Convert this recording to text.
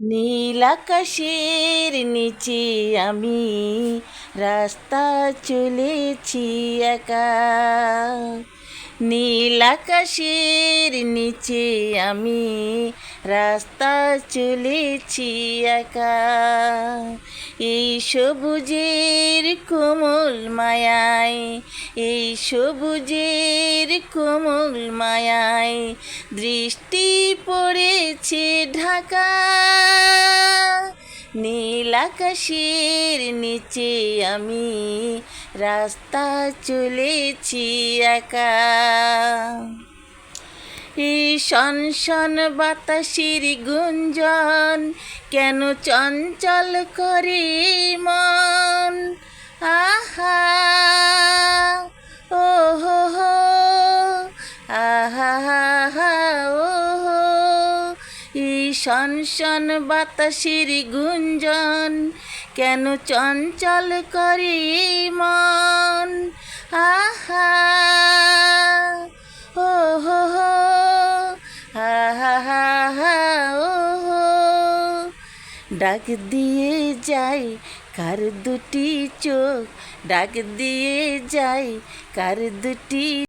নীল আকাশের নিচে আমি রাস্তা চলেছি একা। নীল আকাশের নিচে আমি রাস্তা চলেছি একা। এই সবুজের কোমল মায়ায়, এই সবুজের কোমল মায়ায় দৃষ্টি পড়েছে ঢাকা নীল আকাশের নিচে আমি রাস্তা চলেছি একা। এই শনশন বাতাসের গুঞ্জন কেন চঞ্চল করে মন? আহা ও হো হো আহা শনশন বাতাসের গুঞ্জন, কেন চঞ্চল করে মন? আহা ও হো হো আহা ও হো। ডাক দিয়ে যাই, কার দুটি চোখ? ডাক দিয়ে যাই, কার দুটি